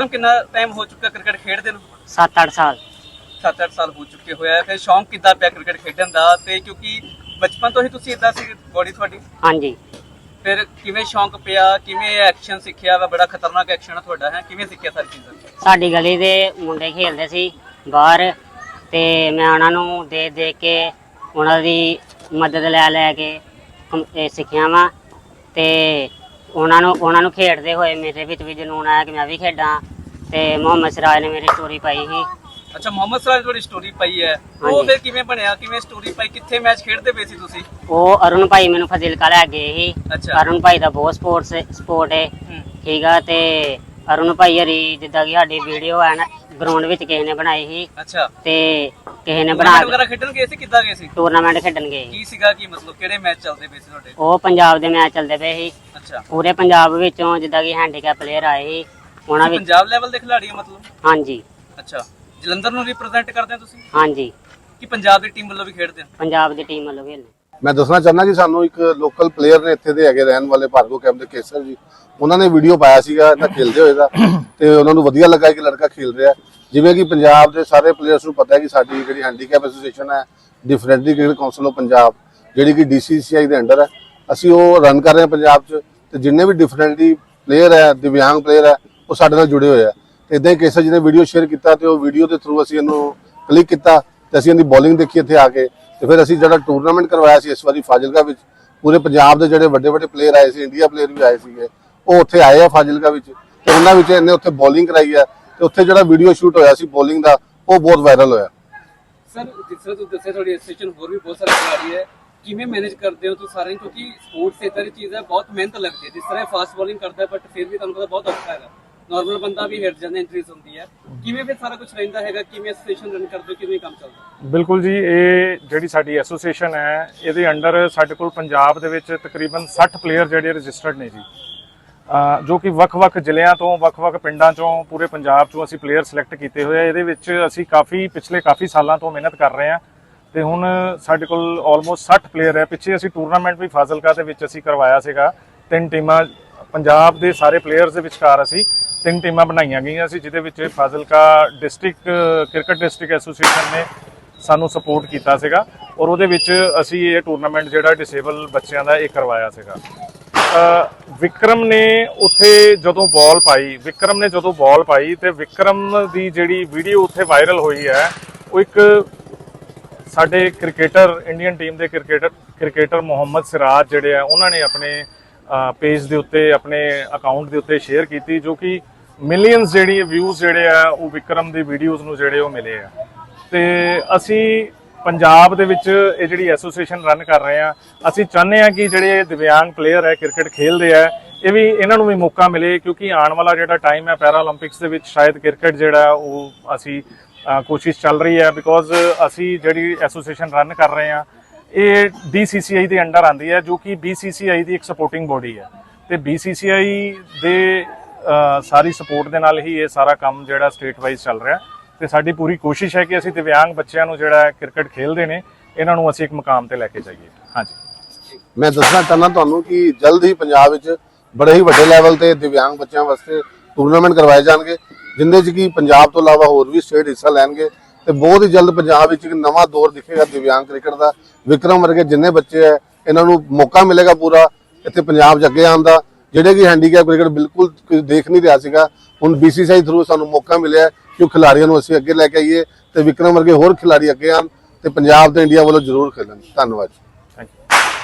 ਨੂੰ ਕਿੰਨਾ ਟਾਈਮ ਹੋ ਚੁੱਕਾ ਕ੍ਰਿਕਟ ਖੇਡਦੇ ਨੂੰ? 7-8 ਸਾਲ। 7-8 ਸਾਲ ਹੋ ਚੁੱਕੇ ਹੋਇਆ ਫਿਰ ਸ਼ੌਂਕ ਕਿੱਦਾਂ ਪਿਆ ਕ੍ਰਿਕਟ ਖੇਡਣ ਦਾ? ਤੇ ਕਿਉਂਕਿ ਬਚਪਨ ਤੋਂ ਹੀ ਤੁਸੀਂ ਇਦਾਂ ਸੀ ਬੋਡੀ ਤੁਹਾਡੀ? ਹਾਂਜੀ। ਫਿਰ ਕਿਵੇਂ ਸ਼ੌਂਕ ਪਿਆ? ਕਿਵੇਂ ਐਕਸ਼ਨ ਸਿੱਖਿਆ ਵਾ? ਬੜਾ ਖਤਰਨਾਕ ਐਕਸ਼ਨ ਆ ਤੁਹਾਡਾ ਹੈ? ਕਿਵੇਂ ਸਿੱਖਿਆ ਸਾਰੀ ਚੀਜ਼ਾਂ? ਸਾਡੀ ਗਲੀ ਦੇ ਮੁੰਡੇ ਖੇਡਦੇ ਸੀ ਬਾਹਰ ਤੇ ਮੈਂ ਉਹਨਾਂ ਨੂੰ ਦੇਖ ਦੇਖ ਕੇ ਉਹਨਾਂ ਦੀ ਮਦਦ ਲੈ ਲੈ ਕੇ ਕਮ- ਇਹ ਸਿੱਖਿਆ ਵਾਂ ਤੇ ਉਹਨਾਂ ਨੂੰ ਉਹਨਾਂ ਨੂੰ ਖੇਡਦੇ ਹੋਏ ਮੇਰੇ ਵਿੱਚ ਵੀ ਜਨੂਨ ਆਇਆ ਕਿ ਮੈਂ ਵੀ ਖੇਡਾਂ ਤੇ ਮੁਹੰਮਦ ਸਿਰਾਜ ਨੇ ਮੇਰੀ ਸਟੋਰੀ ਪਾਈ ਸੀ। ਅੱਛਾ ਮੁਹੰਮਦ ਸਰਾਜ ਤੁਹਾਡੀ ਸਟੋਰੀ ਪਾਈ ਹੈ। ਉਹ ਹਾਂਜੀ। ਫਿਰ ਕਿਵੇਂ ਬਣਿਆ? ਕਿਵੇਂ ਸਟੋਰੀ ਪਾਈ? ਕਿੱਥੇ ਮੈਚ ਖੇਡਦੇ ਪਏ ਸੀ ਤੁਸੀਂ? ਉਹ ਅਰੁਣ ਭਾਈ ਮੈਨੂੰ ਫਜ਼ਿਲਕਾ ਲੈ ਗਏ ਸੀ। ਅੱਛਾ। ਅਰੁਣ ਭਾਈ ਦਾ ਬਹੁਤ ਸਪੋਰਟਸ ਸਪੋਰਟ ਹੈ ਹੂੰ। ਠੀਕ ਆ ਤੇ ਅਰੁਣ ਭਾਈ ਹਰੀ ਜਿੱਦਾਂ ਕਿ ਸਾਡੀ ਵੀਡੀਓ ਹੈ ਨਾ ਗਰਾਊਂਡ ਵਿੱਚ ਕਿਸੇ ਨੇ ਬਣਾਈ ਸੀ। ਅੱਛਾ। ਤੇ ਕਿਸੇ ਨੇ ਬਣਾ ਬਣਾ ਵਗੈਰਾ ਖੇਡਣ ਗਏ ਸੀ? ਕਿੱਦਾਂ ਗਏ ਸੀ? ਟੂਰਨਾਮੈਂਟ ਖੇਡਣ ਗਏ ਸੀ। ਕੀ ਸੀਗਾ ਕੀ ਮਤਲਬ ਕਿਹੜੇ ਮੈਚ ਚੱਲਦੇ ਪਏ ਸੀ ਤੁਹਾਡੇ? ਉਹ ਪੰਜਾਬ ਦੇ ਮੈਚ ਚੱਲਦੇ ਪਏ ਸੀ। ਅੱਛਾ। ਪੂਰੇ ਪੰਜਾਬ ਵਿੱਚੋਂ ਜਿੱਦਾਂ ਕਿ ਹੈਂਡੀਕੈਪ ਪਲੇਅਰ ਆਏ ਸੀ ਉਹਨਾਂ ਵਿੱਚ ਪੰਜਾਬ ਲੈਵਲ ਦੇ ਖਿਡਾਰੀ ਹੋ ਮਤਲਬ? ਹਾਂਜੀ। ਅੱਛਾ। ਜਲੰਧਰ ਨੂੰ ਰਿਪਰੈਜ਼ੈਂਟ ਕਰਦੇ ਹੋ ਤੁਸੀਂ? ਹਾਂਜੀ। ਕਿ ਪੰਜਾਬ ਦੀ ਟੀਮ ਵੱਲੋਂ ਵੀ ਖੇਡਦੇ ਹੋ? ਪੰਜਾਬ ਦੀ ਟੀਮ ਵੱਲੋਂ ਖੇਡਦੇ। ਮੈਂ ਦੱਸਣਾ ਚਾਹੁੰਦਾ ਕਿ ਸਾਨੂੰ ਇੱਕ ਲੋਕਲ ਪਲੇਅਰ ਨੇ ਇੱਥੇ ਦੇ ਹੈਗੇ ਰਹਿਣ ਵਾਲੇ ਭਾਰਗੋ ਕੈਂਪ ਦੇ ਕੇਸਰ ਜੀ, ਉਹਨਾਂ ਨੇ ਵੀਡੀਓ ਪਾਇਆ ਸੀਗਾ, ਇਹਨਾਂ ਖੇਲਦੇ ਹੋਏ ਦਾ ਤੇ ਉਹਨਾਂ ਨੂੰ ਵਧੀਆ ਲੱਗਾ ਕਿ ਲੜਕਾ ਖੇਲ ਰਿਹਾ। ਜਿਵੇਂ ਕਿ ਪੰਜਾਬ ਦੇ ਸਾਰੇ ਪਲੇਅਰਸ ਨੂੰ ਪਤਾ ਹੈ ਕਿ ਸਾਡੀ ਜਿਹੜੀ ਹੈਂਡੀਕੈਪ ਐਸੋਸੀਏਸ਼ਨ ਹੈ differently cricket council of Punjab, ਜਿਹੜੀ ਕਿ ਡੀਸੀਸੀਆਈ ਦੇ ਅੰਡਰ ਹੈ, ਅਸੀਂ ਉਹ ਰਨ ਕਰ ਰਹੇ ਹਾਂ ਪੰਜਾਬ 'ਚ ਤੇ ਜਿੰਨੇ ਵੀ ਡਿਫਰੈਂਟਲੀ ਪਲੇਅਰ ਹੈ, ਦਿਵਿਆਂਗ ਪਲੇਅਰ ਹੈ, ਉਹ ਸਾਡੇ ਨਾਲ ਜੁੜੇ ਹੋਏ ਆ। ਇਦਾਂ ਹੀ ਕੇਸਰ ਜੀ ਨੇ ਵੀਡੀਓ ਸ਼ੇਅਰ ਕੀਤਾ ਤੇ ਉਹ ਵੀਡੀਓ ਦੇ ਥਰੂ ਅਸੀਂ ਇਹਨੂੰ ਕਲਿੱਕ ਕੀਤਾ ਤੇ ਅਸੀਂ ਇਹਦੀ ਬੋਲਿੰਗ ਦੇਖੀ ਇੱਥੇ ਆ ਕੇ। ਤੇ ਫਿਰ ਅਸੀਂ ਜਿਹੜਾ ਟੂਰਨਾਮੈਂਟ ਕਰਵਾਇਆ ਸੀ ਇਸ ਵਾਰੀ ਫਾਜ਼ਿਲਕਾ ਵਿੱਚ, ਪੂਰੇ ਪੰਜਾਬ ਦੇ ਜਿਹੜੇ ਵੱਡੇ ਵੱਡੇ ਪਲੇਅਰ ਆਏ ਸੀ ਇੰਡੀਆ ਪਲੇਅਰ ਵੀ ਆਏ ਸੀਗੇ, ਉਹ ਉੱਥੇ ਆਏ ਆ ਫਾਜ਼ਿਲਕਾ ਵਿੱਚ ਤੇ ਉਹਨਾਂ ਵਿੱਚ ਇਹਨੇ ਉੱਥੇ ਬੋਲਿੰਗ ਕਰਾਈ ਹੈ ਤੇ ਉੱਥੇ ਜਿਹੜਾ ਵੀਡੀਓ ਸ਼ੂਟ ਹੋਇਆ ਸੀ ਬੋਲਿੰਗ ਦਾ, ਉਹ ਬਹੁਤ ਵਾਇਰਲ ਹੋਇਆ। ਸਰ ਜਿਸ ਤਰ੍ਹਾਂ ਤੁਸੀਂ ਦੱਸਿਆ, ਤੁਹਾਡੀ ਐਸੋਸੀਏਸ਼ਨ ਹੋਰ ਵੀ ਬਹੁਤ ਸਾਰੇ ਖਿਡਾਰੀ ਹੈ। ਕਿਵੇਂ ਮੈਨੇਜ ਕਰਦੇ ਹੋ ਤੁਸੀਂ ਸਾਰੇ ਕਿਉਂਕਿ ਸਪੋਰਟਸ ਇਦਾਂ ਦੀ ਚੀਜ਼ ਹੈ, ਬਹੁਤ ਮਿਹਨਤ ਲੱਗਦੀ ਹੈ। ਜਿਸ ਤਰ੍ਹਾਂ ਫਾਸਟ ਬੋਲਿੰਗ ਕਰਦਾ ਬਟ ਫਿਰ ਵੀ ਤੁਹਾਨੂੰ ਪਤਾ ਬਹੁਤ ਔਖਾ ਹੈਗਾ। ਨਾਰਮਲ ਬੰਦਾ ਵੀ ਹਿੱਟ ਜਾਂਦਾ ਇੰਟਰੀਸ ਹੁੰਦੀ ਹੈ। ਕਿਵੇਂ ਫਿਰ ਸਾਰਾ ਕੁਝ ਰਹਿੰਦਾ ਹੈਗਾ? ਕਿਵੇਂ ਐਸੋਸੀਏਸ਼ਨ ਰਨ ਕਰਦੇ ਹੋ? ਕਿਵੇਂ ਕੰਮ ਚੱਲਦਾ? ਬਿਲਕੁਲ ਜੀ, ਇਹ ਜਿਹੜੀ ਸਾਡੀ ਐਸੋਸੀਏਸ਼ਨ ਹੈ, ਇਹਦੇ ਅੰਡਰ ਸਾਡੇ ਕੋਲ ਪੰਜਾਬ ਦੇ ਵਿੱਚ ਤਕਰੀਬਨ 60 ਪਲੇਅਰ ਜਿਹੜੇ ਰਜਿਸਟਰਡ ਨੇ ਜੀ। ਜੋ ਕਿ ਵੱਖ-ਵੱਖ ਜ਼ਿਲ੍ਹਿਆਂ ਤੋਂ, ਵੱਖ-ਵੱਖ ਪਿੰਡਾਂ ਚੋਂ, ਪੂਰੇ ਪੰਜਾਬ ਚੋਂ ਅਸੀਂ ਪਲੇਅਰ ਸਿਲੈਕਟ ਕੀਤੇ ਹੋਏ ਆ। ਇਹਦੇ ਵਿੱਚ ਅਸੀਂ ਕਾਫੀ, ਪਿਛਲੇ ਕਾਫੀ ਸਾਲਾਂ ਤੋਂ ਮਿਹਨਤ ਕਰ ਰਹੇ ਹਾਂ ਤੇ ਹੁਣ ਸਾਡੇ ਕੋਲ ਆਲਮੋਸਟ 60 ਪਲੇਅਰ ਹੈ। ਪਿੱਛੇ ਅਸੀਂ ਟੂਰਨਾਮੈਂਟ ਵੀ ਫਾਜ਼ਿਲਕਾ ਦੇ ਵਿੱਚ ਅਸੀਂ ਕਰਵਾਇਆ ਸੀਗਾ। ਤਿੰਨ ਟੀਮਾਂ, ਪੰਜਾਬ ਦੇ ਸਾਰੇ ਪਲੇਅਰਸ ਦੇ ਵਿਚਕਾਰ ਅਸੀਂ ਤਿੰਨ ਟੀਮਾਂ ਬਣਾਈਆਂ ਗਈਆਂ ਸੀ, ਜਿਹਦੇ ਵਿੱਚ Fazilka district, cricket district association ਨੇ ਸਾਨੂੰ ਸਪੋਰਟ ਕੀਤਾ ਸੀਗਾ ਔਰ ਉਹਦੇ ਵਿੱਚ ਅਸੀਂ ਇਹ ਟੂਰਨਾਮੈਂਟ ਜਿਹੜਾ ਡਿਸੇਬਲ ਬੱਚਿਆਂ ਦਾ ਇਹ ਕਰਵਾਇਆ ਸੀਗਾ। ਵਿਕਰਮ ਨੇ ਉੱਥੇ ਜਦੋਂ ਬਾਲ ਪਾਈ, ਵਿਕਰਮ ਨੇ ਜਦੋਂ ਬਾਲ ਪਾਈ ਤੇ ਵਿਕਰਮ ਦੀ ਜਿਹੜੀ ਵੀਡੀਓ ਉੱਥੇ ਵਾਇਰਲ ਹੋਈ ਹੈ, ਉਹ ਇੱਕ ਸਾਡੇ ਕ੍ਰਿਕਟਰ ਇੰਡੀਅਨ ਟੀਮ ਦੇ ਕ੍ਰਿਕਟਰ ਕ੍ਰਿਕਟਰ ਮੁਹੰਮਦ ਸਿਰਾਜ ਜਿਹੜੇ ਆ, ਉਹਨਾਂ ਨੇ ਆਪਣੇ ਪੇਜ ਦੇ ਉੱਤੇ, ਆਪਣੇ ਅਕਾਊਂਟ ਦੇ ਉੱਤੇ ਸ਼ੇਅਰ ਕੀਤੀ ਜੋ ਕਿ ਮਿਲੀਅਨਸ ਜਿਹੜੀ ਵਿਊਜ਼ ਜਿਹੜੇ ਆ, ਉਹ ਵਿਕਰਮ ਦੀ ਵੀਡੀਓਜ਼ ਨੂੰ ਜਿਹੜੇ ਉਹ ਮਿਲੇ ਆ। ਤੇ ਅਸੀਂ ਪੰਜਾਬ ਦੇ ਵਿੱਚ ਇਹ ਜਿਹੜੀ ਐਸੋਸੀਏਸ਼ਨ ਰਨ ਕਰ ਰਹੇ ਆ ਅਸੀਂ ਚਾਹੁੰਦੇ ਆ ਕਿ ਜਿਹੜੇ ਦਿਵਿਆਂਗ ਪਲੇਅਰ ਹੈ ਕ੍ਰਿਕਟ ਖੇਡਦੇ ਆ, ਇਹ ਵੀ ਇਹਨਾਂ ਨੂੰ ਵੀ ਮੌਕਾ ਮਿਲੇ ਕਿਉਂਕਿ ਆਉਣ ਵਾਲਾ ਜਿਹੜਾ ਟਾਈਮ ਹੈ ਪੈਰਾ ਦੇ ਵਿੱਚ ਸ਼ਾਇਦ ਕ੍ਰਿਕਟ ਜਿਹੜਾ ਉਹ ਅਸੀਂ ਕੋਸ਼ਿਸ਼ ਚੱਲ ਰਹੀ ਹੈ ਬਿਕੋਜ਼ ਅਸੀਂ ਜਿਹੜੀ ਐਸੋਸੀਏਸ਼ਨ ਰਨ ਕਰ ਰਹੇ ਆ ਇਹ BCCI ਦੇ ਅੰਡਰ ਆਂਦੀ ਹੈ, ਜੋ ਕਿ BCCI ਦੀ ਇੱਕ ਸਪੋਰਟਿੰਗ ਬੋਡੀ ਹੈ। ਤੇ BCCI ਦੇ ਸਾਰੀ ਸਪੋਰਟ ਦੇ ਨਾਲ ਹੀ ਇਹ ਸਾਰਾ ਕੰਮ ਜਿਹੜਾ ਸਟੇਟ ਵਾਈਜ਼ ਚੱਲ ਰਿਹਾ। ਤੇ ਸਾਡੀ ਪੂਰੀ ਕੋਸ਼ਿਸ਼ ਹੈ ਕਿ ਅਸੀਂ ਦਿਵਿਆਂਗ ਬੱਚਿਆਂ ਨੂੰ ਜਿਹੜਾ ਕ੍ਰਿਕਟ ਖੇਲਦੇ ਨੇ, ਇਹਨਾਂ ਨੂੰ ਅਸੀਂ ਇੱਕ ਮੁਕਾਮ ਤੇ ਲੈ ਕੇ ਜਾਈਏ। ਹਾਂਜੀ। ਮੈਂ ਦੱਸਣਾ ਚਾਹੁੰਦਾ ਤੁਹਾਨੂੰ ਕਿ ਜਲਦ ਹੀ ਪੰਜਾਬ ਵਿੱਚ ਬੜੇ ਹੀ ਵੱਡੇ ਲੈਵਲ ਤੇ ਦਿਵਿਆਂਗ ਬੱਚਿਆਂ ਵਾਸਤੇ ਟੂਰਨਾਮੈਂਟ ਕਰਵਾਏ ਜਾਣਗੇ, ਜਿੰਦੇ 'ਚ ਕਿ ਪੰਜਾਬ ਤੋਂ ਇਲਾਵਾ ਹੋਰ ਵੀ ਸਟੇਟ ਹਿੱਸਾ ਲੈਣਗੇ। ਤੇ ਬਹੁਤ ਹੀ ਜਲਦ ਪੰਜਾਬ ਵਿੱਚ ਇੱਕ ਨਵਾਂ ਦੌਰ ਦਿਖੇਗਾ ਦਿਵਿਆਂਗ ਕ੍ਰਿਕਟ ਦਾ। ਵਿਕਰਮ ਵਰਗੇ ਜਿੰਨੇ ਬੱਚੇ ਹੈ ਇਹਨਾਂ ਨੂੰ ਮੌਕਾ ਮਿਲੇਗਾ ਪੂਰਾ ਇੱਥੇ ਪੰਜਾਬ 'ਚ ਅੱਗੇ ਆਉਣ ਦਾ। ਜਿਹੜੇ ਕਿ ਹੈਂਡੀਕੈਪ ਕ੍ਰਿਕਟ ਬਿਲਕੁਲ ਕੋਈ ਦੇਖ ਨਹੀਂ ਰਿਹਾ ਸੀਗਾ, ਹੁਣ BCCI ਥਰੂ ਸਾਨੂੰ ਮੌਕਾ ਮਿਲਿਆ ਕਿ ਉਹ ਖਿਡਾਰੀਆਂ ਨੂੰ ਅਸੀਂ ਅੱਗੇ ਲੈ ਕੇ ਆਈਏ ਤੇ ਵਿਕਰਮ ਵਰਗੇ ਹੋਰ ਖਿਡਾਰੀ ਅੱਗੇ ਆਉਣ ਤੇ ਪੰਜਾਬ ਤੇ ਇੰਡੀਆ ਵੱਲੋਂ ਜ਼ਰੂਰ ਖੇਡਣ। ਧੰਨਵਾਦ